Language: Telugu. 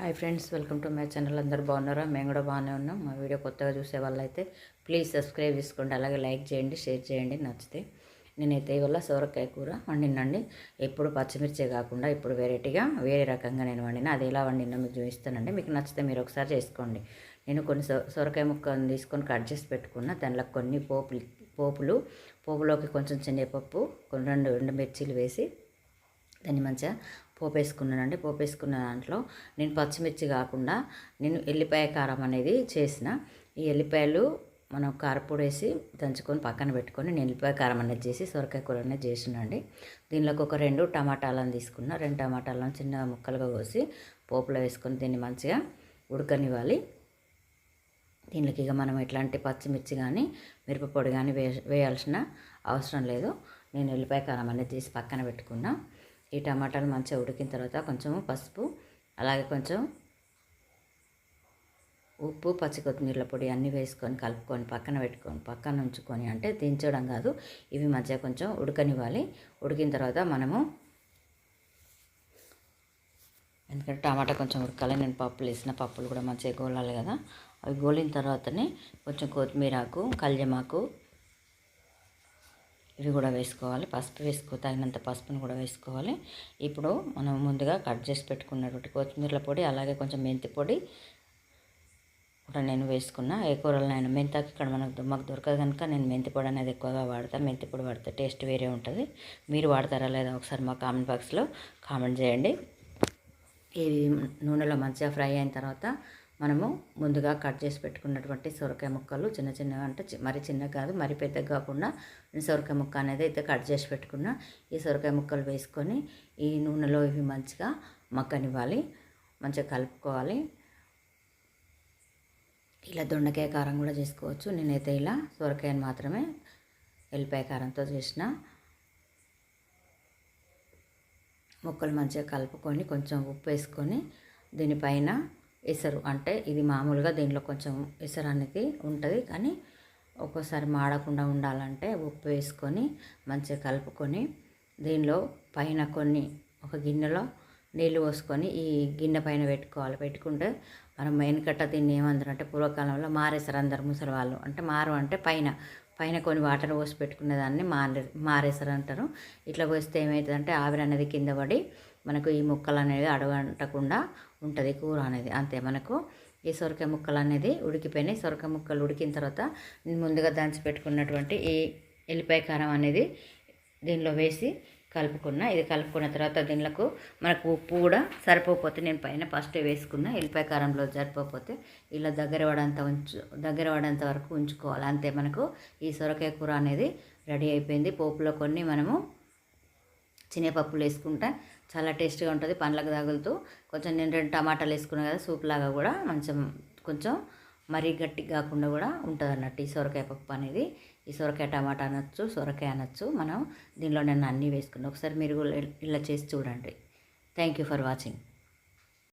Hi friends welcome to my channel. అందరు బాగున్నారా? మేము కూడా బాగానే ఉన్నాం. మా వీడియో కొత్తగా చూసే వాళ్ళైతే ప్లీజ్ సబ్స్క్రైబ్ చేసుకోండి అలాగే లైక్ చేయండి షేర్ చేయండి నచ్చితే. నేనైతే ఇవాళ సోరకాయ కూర వండినండి. ఎప్పుడు పచ్చిమిర్చి కాకుండా ఇప్పుడు వెరైటీగా వేరే రకంగా నేను వండిన. అది ఎలా వండినా మీకు చూపిస్తానండి. మీకు నచ్చితే మీరు ఒకసారి చేసుకోండి. నేను కొన్ని సో సొరకాయ ముక్కలు తీసుకొని కట్ చేసి పెట్టుకున్న దానిలో కొన్ని పోపులు పోపులు పోపులోకి కొంచెం శనగపప్పు కొన్ని రెండు రెండు మిర్చీలు వేసి దాన్ని మంచిగా పోపు పోపేసుకున్న పోపు వేసుకున్న దాంట్లో నేను పచ్చిమిర్చి కాకుండా నేను ఎల్లిపాయ కారం అనేది చేసిన. ఈ ఎల్లిపాయలు మనం కారపొడి వేసి దంచుకొని పక్కన పెట్టుకొని నేను ఎల్లిపాయ కారం అనేది చేసి సొరకాయ కూర అనేది చేసినండి దీనిలోకి ఒక రెండు టమాటాలను తీసుకున్న. రెండు టమాటాలను చిన్న ముక్కలుగా కోసి పోపులో వేసుకొని దీన్ని మంచిగా ఉడకనివ్వాలి. దీనికి ఇక మనం ఎట్లాంటి పచ్చిమిర్చి కానీ మిరపపొడి కానీ వే వేయాల్సిన అవసరం లేదు. నేను ఎల్లిపాయ కారం అనేది తీసి పక్కన పెట్టుకున్నా. ఈ టమాటాలు మంచిగా ఉడికిన తర్వాత కొంచెము పసుపు అలాగే కొంచెం ఉప్పు పచ్చి కొత్తిమీరల పొడి అన్నీ వేసుకొని కలుపుకొని పక్కన పెట్టుకొని పక్కన ఉంచుకొని అంటే దించడం కాదు. ఇవి మంచిగా కొంచెం ఉడకనివ్వాలి. ఉడికిన తర్వాత మనము ఎందుకంటే టమాటా కొంచెం ఉడకాలి. నేను పప్పులు వేసిన పప్పులు కూడా మంచిగా గోలాలి కదా. అవి గోలిన తర్వాతనే కొంచెం కొత్తిమీర ఆకు కళ్యమాకు ఇవి కూడా వేసుకోవాలి. పసుపు వేసుకో తగినంత పసుపును కూడా వేసుకోవాలి. ఇప్పుడు మనం ముందుగా కట్ చేసి పెట్టుకున్నటువంటి కొత్తిమీరల పొడి అలాగే కొంచెం మెంతి పొడి కూడా నేను వేసుకున్నా. ఏ కూరలు నేను మెంతాకు ఇక్కడ మనకు మాకు దొరకదు కనుక నేను మెంతి పొడి అనేది ఎక్కువగా వాడతాను మెంతి పొడి వాడితే టేస్ట్ వేరే ఉంటుంది. మీరు వాడతారా లేదా ఒకసారి మా కామెంట్ బాక్స్లో కామెంట్ చేయండి. ఇవి నూనెలో మంచిగా ఫ్రై అయిన తర్వాత మనము ముందుగా కట్ చేసి పెట్టుకున్నటువంటి సొరకాయ ముక్కలు చిన్న చిన్నగా అంటే మరి చిన్న కాదు మరి పెద్దగా కాకుండా సొరకాయ ముక్క అనేది అయితే కట్ చేసి పెట్టుకున్న ఈ సొరకాయ ముక్కలు వేసుకొని ఈ నూనెలో ఇవి మంచిగా మక్కనివ్వాలి మంచిగా కలుపుకోవాలి. ఇలా దొండకాయ కారం కూడా చేసుకోవచ్చు. నేనైతే ఇలా సొరకాయని మాత్రమే ఎల్లిపాయ కారంతో చేసిన ముక్కలు మంచిగా కలుపుకొని కొంచెం ఉప్పు వేసుకొని దీనిపైన ఎసరు. అంటే ఇది మామూలుగా దీనిలో కొంచెం ఎసరు అనేది ఉంటుంది. కానీ ఒక్కోసారి మాడకుండా ఉండాలంటే ఉప్పు వేసుకొని మంచిగా కలుపుకొని దీనిలో పైన కొన్ని ఒక గిన్నెలో నీళ్ళు పోసుకొని ఈ గిన్నె పైన పెట్టుకోవాలి. పెట్టుకుంటే మనం వెనకట్ట దీన్ని ఏమందరం అంటే పూర్వకాలంలో మారేసారు అందరు ముసలి వాళ్ళు. అంటే మారు అంటే పైన. పైన కొన్ని వాటర్ పోసి పెట్టుకునే దాన్ని మారే మారేసారు అంటారు. ఇట్లా పోస్తే ఏమవుతుందంటే ఆవిరి అనేది కింద పడి మనకు ఈ ముక్కలు అనేది అడగంటకుండా ఉంటుంది కూర అనేది. అంతే మనకు ఈ సొరకాయ ముక్కలు అనేది ఉడికిపోయినాయి. సొరకాయ ముక్కలు ఉడికిన తర్వాత ముందుగా దంచి పెట్టుకున్నటువంటి ఈ ఎల్లిపాయ కారం అనేది దీనిలో వేసి కలుపుకున్న. ఇది కలుపుకున్న తర్వాత దీనిలకు మనకు ఉప్పు కూడా సరిపోకపోతే నేను పైన ఫస్ట్ వేసుకున్న ఎల్లిపాయ కారంలో సరిపోకపోతే ఇలా దగ్గర పడంత ఉంచు దగ్గర పడేంత వరకు ఉంచుకోవాలి. అంతే మనకు ఈ సొరకాయ కూర అనేది రెడీ అయిపోయింది. పోపులో కొన్ని మనము శనగపప్పులు వేసుకుంటే. చాలా టేస్ట్గా ఉంటుంది పండ్లకు తగులుతూ. కొంచెం నేను రెండు టమాటాలు వేసుకున్నా కదా సూప్ లాగా కూడా మంచి కొంచెం మరీ గట్టి కాకుండా కూడా ఉంటుంది అన్నట్టు ఈ సొరకాయ పప్పు అనేది. ఈ సొరకాయ టమాటా అనొచ్చు సొరకాయ అనొచ్చు. మనం దీనిలో నేను అన్నీ వేసుకున్నాను ఒకసారి మీరు ఇలా చేసి చూడండి. Thank you for watching.